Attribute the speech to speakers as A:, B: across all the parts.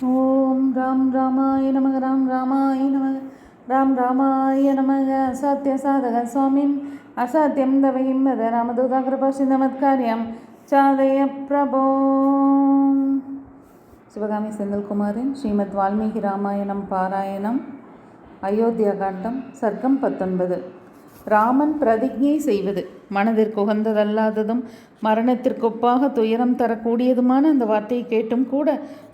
A: ஓம் ராம் ராமாய நமக ராம் ராமாய நமக ராம் ராமாய நமக. அசாத்திய சாதக சுவாமின் அசாத்தியம் தவையும் வத ராமதூதா கிருபா சிந்தமத்காரியம் சாதய பிரபோ. சிவகாமி செந்தில்குமாரின் ஸ்ரீமத் வால்மீகி ராமாயணம் பாராயணம் அயோத்தியா காண்டம் சர்க்கம் பத்தொன்பது. ராமன் பிரதிஜை செய்வது. மனதிற்கு உகந்ததல்லாததும் துயரம் தரக்கூடியதுமான அந்த வார்த்தையை கேட்டும் கூட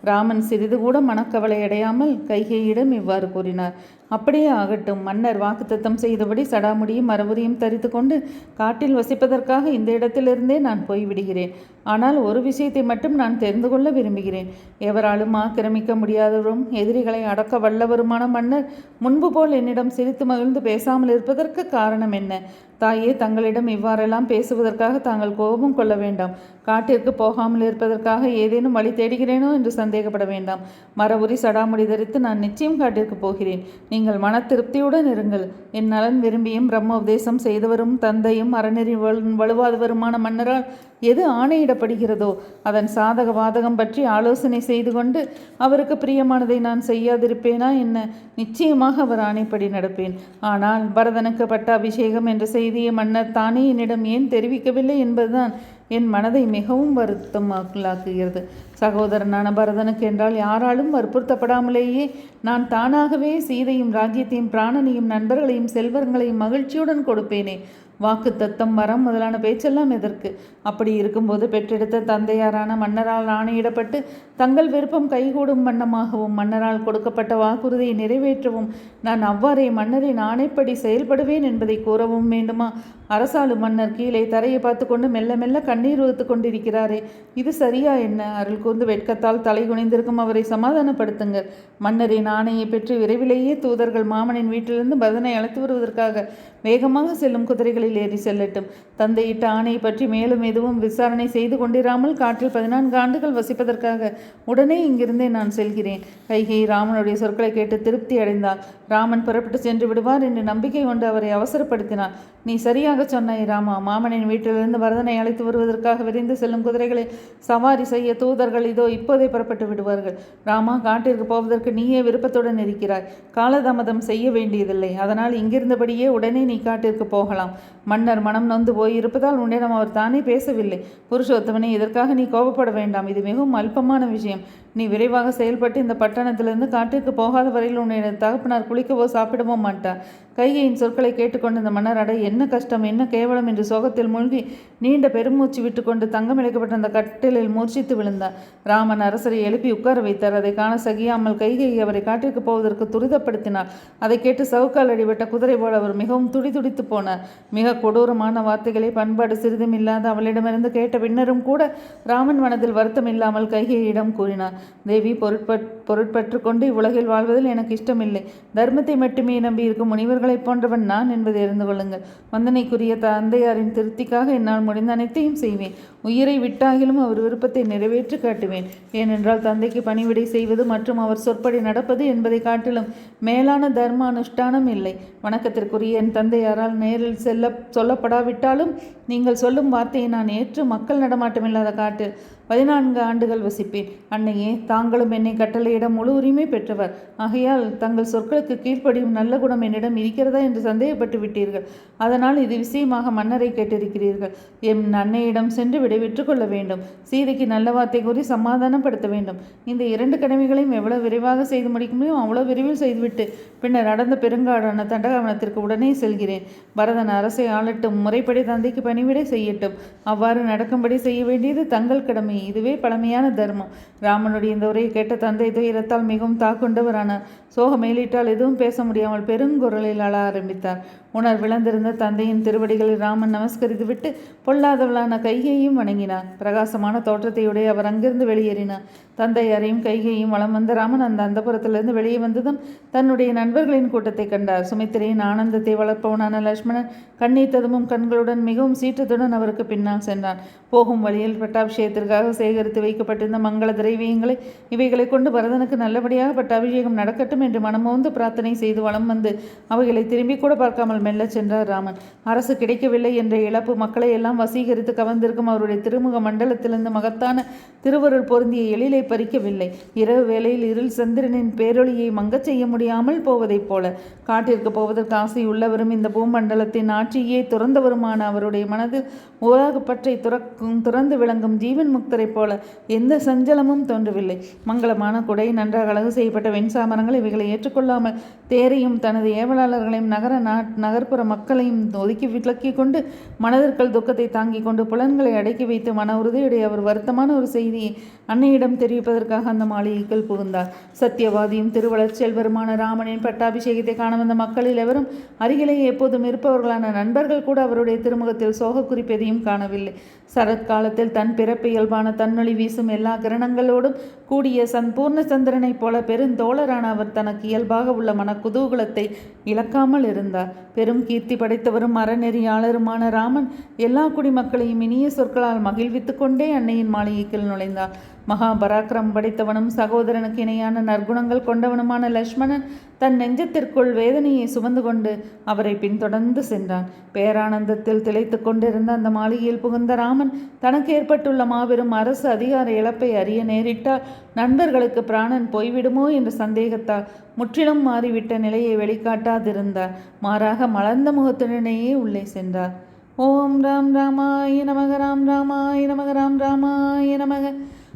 A: ராமன் சிறிது கூட மனக்கவலை அடையாமல் கைகையிடம் இவ்வாறு கூறினார். அப்படியே ஆகட்டும் மன்னர் வாக்குத்தத்தம் செய்தபடி சடாமுடியும் மரபுரியும் தரித்து கொண்டு காட்டில் வசிப்பதற்காக இந்த இடத்திலிருந்தே நான் போய்விடுகிறேன். ஆனால் ஒரு விஷயத்தை மட்டும் நான் தெரிந்து கொள்ள விரும்புகிறேன். எவராலும் ஆக்கிரமிக்க முடியாதவரும் எதிரிகளை அடக்க வல்லவருமான மன்னர் முன்பு போல் என்னிடம் சிரித்து மகிழ்ந்து பேசாமல் இருப்பதற்கு காரணம் என்ன? தாயே தங்களிடம் இவ்வாறெல்லாம் பேசுவதற்காக தாங்கள் கோபம் கொள்ள வேண்டாம். காட்டிற்கு போகாமல் இருப்பதற்காக ஏதேனும் வழி தேடுகிறேனோ என்று சந்தேகப்பட வேண்டாம். மரபுரி சடாமுடி தரித்து நான் நிச்சயம் காட்டிற்கு போகிறேன். நீங்கள் மன திருப்தியுடன் இருங்கள். என் நலன் விரும்பியும் பிரம்ம உபதேசம் செய்தவரும் தந்தையும் அறநெறி வலுவாதவருமான மன்னரால் எது ஆணையிடப்படுகிறதோ அதன் சாதக வாதகம் பற்றி ஆலோசனை செய்து கொண்டு அவருக்கு பிரியமானதை நான் செய்யாதிருப்பேனா என்ன? நிச்சயமாக அவர் ஆணைப்படி நடப்பேன். ஆனால் பரதனுக்கு பட்டாபிஷேகம் என்ற செய்தியை மன்னர் தானே என்னிடம் ஏன் தெரிவிக்கவில்லை என்பதுதான் என் மனதை மிகவும் வருத்தமாக்கலாக்குகிறது. சகோதரனான பரதனுக்கு என்றால் யாராலும் வற்புறுத்தப்படாமலேயே நான் தானாகவே சீதையும் ராஜ்யத்தையும் பிராணனையும் நண்பர்களையும் செல்வங்களையும் மகிழ்ச்சியுடன் கொடுப்பேனே. வாக்கு தத்தம் வரம் முதலான பேச்செல்லாம் எதற்கு? அப்படி இருக்கும்போது பெற்றெடுத்த தந்தையாரான மன்னரால் ஆணையிடப்பட்டு தங்கள் விருப்பம் கைகூடும் வண்ணமாகவும் மன்னரால் கொடுக்கப்பட்ட வாக்குறுதியை நிறைவேற்றவும் நான் அவ்வாறே மன்னரின் ஆணைப்படி செயல்படுவேன் என்பதை கூறவும் வேண்டுமா? அரசாளு மன்னர் கீழே தரையை பார்த்து கொண்டு மெல்ல மெல்ல கண்ணீர் உறுத்து கொண்டிருக்கிறாரே. இது சரியா என்ன? அருள் கூர்ந்து வெட்கத்தால் தலை குனிந்திருக்கும் அவரை சமாதானப்படுத்துங்கள். மன்னரின் ஆணையை பெற்று விரைவிலேயே தூதர்கள் மாமனின் வீட்டிலிருந்து பதனை அழைத்து வருவதற்காக வேகமாக செல்லும் குதிரைகளில் ஏறி செல்லட்டும். தந்தையிட்ட ஆணையை பற்றி மேலும் எதுவும் விசாரணை செய்து கொண்டிராமல் காற்றில் பதினான்கு ஆண்டுகள் வசிப்பதற்காக உடனே இங்கிருந்தே நான் செல்கிறேன். கைகை ராமனுடைய சொற்களை கேட்டு திருப்தி அடைந்தாள். ராமன் புறப்பட்டு சென்று விடுவார் என்று நம்பிக்கை கொண்டு அவரை அவசரப்படுத்தினார் நீ சரியாக சொன்னாய் ராமா மாமனின் வீட்டிலிருந்து வரதனை அழைத்து வருவதற்காக விரைந்து செல்லும் குதிரைகளை சவாரி செய்ய தூதர்கள் இதோ இப்போதே புறப்பட்டு விடுவார்கள். ராமா காட்டிற்கு போவதற்கு நீயே விருப்பத்துடன் இருக்கிறாய். காலதாமதம் செய்ய வேண்டியதில்லை. அதனால் இங்கிருந்தபடியே உடனே நீ காட்டிற்கு போகலாம். மன்னர் மனம் நொந்து போய் இருப்பதால் உன்னிடம் அவர் தானே பேசவில்லை. புருஷோத்தமனே இதற்காக நீ கோபப்பட வேண்டாம். இது மிகவும் அல்பமான விஷயம். நீ விரைவாக செயல்பட்டு இந்த பட்டணத்திலிருந்து காட்டிற்கு போகாத வரையில் உன்னை தகப்பனார் குளிக்கவோ சாப்பிடவோ மாட்டார். கைகையின் சொற்களை கேட்டுக்கொண்டு இந்த மன்னர் அடை என்ன கஷ்டம் என்ன கேவலம் என்று சோகத்தில் மூழ்கி நீண்ட பெருமூச்சு விட்டுக்கொண்டு தங்கம் இழைக்கப்பட்ட அந்த கட்டிலில் மூர்ச்சித்து விழுந்தார். ராமன் அரசரை எழுப்பி உட்கார வைத்தார். அதை காண சகியாமல் கைகை அவரை காட்டிற்கு போவதற்கு துரிதப்படுத்தினார். அதை கேட்டு சவுக்கால் அடிபட்ட குதிரை போல அவர் மிகவும் துடிதுடித்து போனார். மிக கொடூரமான வார்த்தைகளை பண்பாடு சிறிதும் இல்லாத அவளிடமிருந்து கேட்ட பின்னரும் கூட ராமன் மனதில் வருத்தம் இல்லாமல் கைகையிடம் கூறினார். தேவி பொருட்பட் பொருட்பற்று கொண்டு இவ்வுலகில் வாழ்வதில் எனக்கு இஷ்டமில்லை. தர்மத்தை மட்டுமே நம்பி இருக்கும் முனிவர்களைப் போன்றவன் நான் என்பதை அறிந்து கொள்ளுங்கள். வந்தனைக்குரிய தந்தையாரின் திருப்திக்காக என்னால் முடிந்த அனைத்தையும் செய்வேன். உயிரை விட்டாகிலும் அவர் விருப்பத்தை நிறைவேற்றி காட்டுவேன். ஏனென்றால் தந்தைக்கு பணிவிடை செய்வது மற்றும் அவர் சொற்படி நடப்பது என்பதை காட்டிலும் மேலான தர்ம அனுஷ்டானம் இல்லை. வணக்கத்திற்குரிய என் தந்தையாரால் நேரில் செல்ல சொல்லப்படாவிட்டாலும் நீங்கள் சொல்லும் வார்த்தையை நான் ஏற்று மக்கள் நடமாட்டமில்லாத காட்டில் பதினான்கு ஆண்டுகள் வசிப்பேன். அன்னையே தாங்களும் என்னை கட்டளை கட்டளையிட முழு உரிமை பெற்றவர். ஆகையால் தங்கள் சொற்களுக்கு கீழ்ப்படியும் நல்ல குணம் என்னிடம் இருக்கிறதா என்று சந்தேகப்பட்டு விட்டீர்கள். அதனால் இது விஷயமாக மன்னரை கேட்டிருக்கிறீர்கள். என் அன்னையிடம் சென்று விடைபெற்று கொள்ள வேண்டும். சீதைக்கு நல்ல வார்த்தை கூறி சமாதானப்படுத்த வேண்டும். இந்த இரண்டு கடமைகளையும் எவ்வளவு விரைவாக செய்து முடிக்க முடியும் அவ்வளோ விரைவில் செய்துவிட்டு பின்னர் நடந்த பெருங்காடான தண்டகாவனத்திற்கு உடனே செல்கிறேன். பரதன் அரசை ஆளட்டும். முறைப்படி தந்தைக்கு பணிவிடை செய்யட்டும். அவ்வாறு நடக்கும்படி செய்ய வேண்டியது தங்கள் கடமை. இதுவே பழமையான தர்மம். ராமனுடைய இந்த உரையை கேட்ட தந்தை வீரத்தால் மிகவும் தாக்குண்டவரானார் சோக மேலிட்டால் எதுவும் பேச முடியாமல் பெருங்குரலில் அழ ஆரம்பித்தார். உணர் விளந்திருந்த தந்தையின் திருவடிகளில் ராமன் நமஸ்கரித்துவிட்டு பொல்லாதவளான கைகையும் வணங்கினார் பிரகாசமான தோற்றத்தையுடைய அவர் அங்கிருந்து வெளியேறினார். தந்தையாரையும் கைகையும் வளம் வந்த ராமன் அந்த அந்தபுரத்திலிருந்து வெளியே வந்ததும் தன்னுடைய நண்பர்களின் கூட்டத்தை கண்டார். சுமித்திரையின் ஆனந்தத்தை வளர்ப்பவனான லட்சுமணன் கண்ணீர் ததுமும் கண்களுடன் மிகவும் சீற்றத்துடன் அவருக்கு பின்னால் சென்றான். போகும் வழியில் பட்டாபிஷேகத்திற்காக சேகரித்து வைக்கப்பட்டிருந்த மங்கள திரைவியங்களை இவைகளை கொண்டு பரதனுக்கு நல்லபடியாக பட்டாபிஷேகம் நடக்கட்டும் என்று மனமோந்து பிரார்த்தனை செய்து வளம் வந்து அவைகளை திரும்பி கூட பார்க்காமல் பேசாமல் மெல்ல சென்றார் ராமன். அரசு கிடைக்கவில்லை என்ற இழப்பு மக்களை எல்லாம் வசீகரித்து கவர்ந்திருக்கும் அவருடைய திருமுக மண்டலத்திலிருந்து மகத்தான திருவருள் பொருந்திய எழிலை பறிக்கவில்லை. இரவு வேளையில் இருள் சந்திரனின் பேரொளியை மங்கச் செய்ய முடியாமல் போவதைப் போல. காட்டிற்கு போவதற்கு ஆசை உள்ளவரும் இந்த பூமண்டலத்தின் ஆட்சியே துறந்தவருமான அவருடைய மனதில் உலகப்பற்றை துறக்கும் துறந்து விளங்கும் ஜீவன் முக்தரைப் போல எந்த சஞ்சலமும் தோன்றவில்லை. மங்களமான குடை நன்றாக அழகு செய்யப்பட்ட வெண்சாமரங்கள் இவைகளை ஏற்றுக்கொள்ளாமல் தேரையும் தனது ஏவலாளர்களையும் நகர நாட் நகர்ப்புற மக்களையும் ஒதுக்கி விலக்கி கொண்டு மனதிற்குள் துக்கத்தை தாங்கிக் கொண்டு புலன்களை அடக்கி வைத்து மன உறுதியுடைய அவர் வருத்தமான ஒரு செய்தியை அன்னையிடம் தெரிவிப்பதற்காக அந்த மாளிகைக்குள் புகுந்தார். சத்தியவாதியும் திருவளர் செல்வருமான ராமனின் பட்டாபிஷேகத்தை காண வந்த மக்களில் எவரும் அருகிலேயே எப்போதும் இருப்பவர்களான நண்பர்கள் கூட அவருடைய திருமுகத்தில் சோக குறிப்பெதையும் காணவில்லை சரத்காலத்தில் தன் பிறப்பு இயல்பான தன்னொளி வீசும் எல்லா கிரணங்களோடும் கூடிய சன்பூர்ண சந்திரனைப் போல பெருந்தோழரான அவர் தனக்கு இயல்பாக உள்ள மன குதூகலத்தை இழக்காமல் இருந்தார். பெரும் கீர்த்தி படைத்தவரும் அறநெறியாளருமான ராமன் எல்லா குடிமக்களையும் இனிய சொற்களால் மகிழ்வித்துக் கொண்டே அன்னையின் மாளிகைக்குள் நுழைந்தார். மகா பராக்கிரம் படைத்தவனும் சகோதரனுக்கு இணையான நற்குணங்கள் கொண்டவனுமான லக்ஷ்மணன் தன் நெஞ்சத்திற்குள் வேதனையை சுமந்து கொண்டு அவரை பின்தொடர்ந்து சென்றான். பேரானந்தத்தில் திளைத்து கொண்டிருந்த அந்த மாளிகையில் புகுந்த ராமன் தனக்கு ஏற்பட்டுள்ள மாபெரும் அரசு அதிகார இழப்பை அறிய நேரிட்டால் நண்பர்களுக்கு பிராணன் போய்விடுமோ என்ற சந்தேகத்தால் முற்றிலும் மாறிவிட்ட நிலையை வெளிக்காட்டாதிருந்தார். மாறாக மலர்ந்த முகத்துடனேயே உள்ளே சென்றார். ஓம் ராம் ராமாய நமக ராம் ராமாய நமக ராம் ராமாய நமக.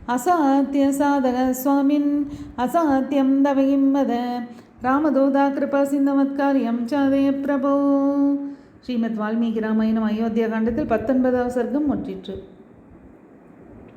A: அசாத்திய சாதக சுவாமின் அசாத்தியம் தவகிம்மத ராமதூதா கிருபா சிந்தமத்காரியம் சாதய பிரபோ. ஸ்ரீமத் வால்மீகி ராமாயணம் அயோத்தியா காண்டத்தில் பத்தொன்பதாவது சர்க்கம் முற்றிற்று.